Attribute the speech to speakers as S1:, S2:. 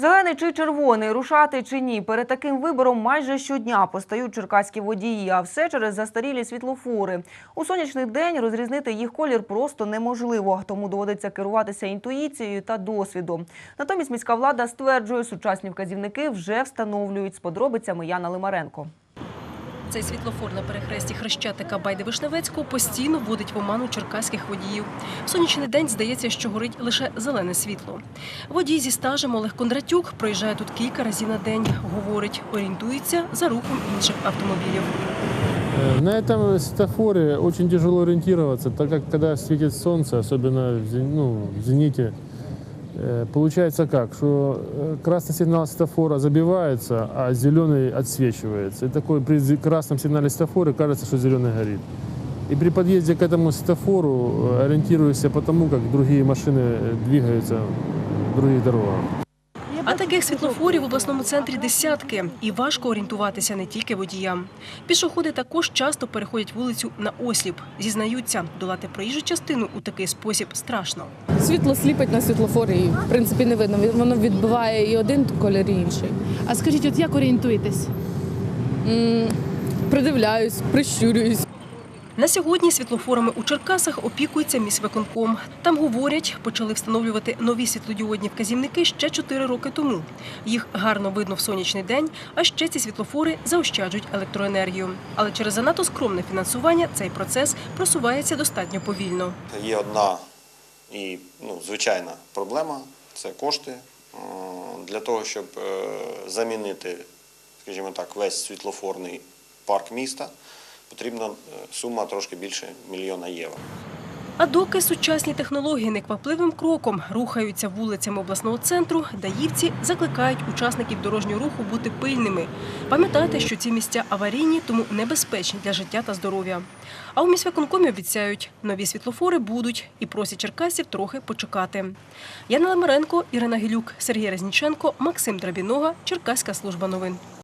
S1: Зелений чи червоний, рушати чи ні. Перед таким вибором майже щодня постають черкаські водії, а все через застарілі світлофори. У сонячний день розрізнити їх колір просто неможливо, тому доводиться керуватися інтуїцією та досвідом. Натомість міська влада стверджує, сучасні вказівники вже встановлюють з подробицями Яна Лимаренко.
S2: Цей світлофор на перехресті Хрещатика Байди-Вишневецького постійно вводить в оману черкаських водіїв. В сонячний день здається, що горить лише зелене світло. Водій зі стажем Олег Кондратюк проїжджає тут кілька разів на день. Говорить, орієнтується за рухом інших автомобілів.
S3: Э, На этом светофоре очень тяжело ориентироваться, так как когда светит солнце, особенно в, зен- ну, в зените, э, получается как, что э, красный сигнал светофора забивается, а зеленый отсвечивается. И такой при зе- красном сигнале светофора кажется, что зеленый горит. И при подъезде к этому светофору э, ориентируешься по тому, как другие машины э, двигаются в других дорогах.
S2: А таких світлофорів в обласному центрі десятки, і важко орієнтуватися не тільки водіям. Пішоходи також часто переходять вулицю на осліп. Зізнаються, долати проїжджу частину у такий спосіб страшно.
S4: Світло сліпить на світлофорі і в принципі не видно. Воно відбиває і один колір, і інший.
S5: А скажіть, от як орієнтуєтесь?
S4: М, Придивляюсь, прищурююсь.
S2: На сьогодні світлофорами у Черкасах опікується міськвиконком. Там говорять, почали встановлювати нові світлодіодні вказівники ще 4 роки тому. Їх гарно видно в сонячний день, а ще ці світлофори заощаджують електроенергію. Але через занадто скромне фінансування цей процес просувається достатньо повільно.
S6: Є одна і ну, звичайна проблема це кошти. Для того, щоб е, замінити, скажімо так, весь світлофорний парк міста, потрібна е, сума трошки більше мільйона євро.
S2: А доки сучасні технології неквапливим кроком рухаються вулицями обласного центру, даївці закликають учасників дорожнього руху бути пильними, пам'ятати, що ці місця аварійні, тому небезпечні для життя та здоров'я. А у міськвиконкомі обіцяють, нові світлофори будуть і просять черкасів трохи почекати. Яна Ламаренко, Ірина Гілюк, Сергій Резніченко, Максим Драбінога, Черкаська служба новин.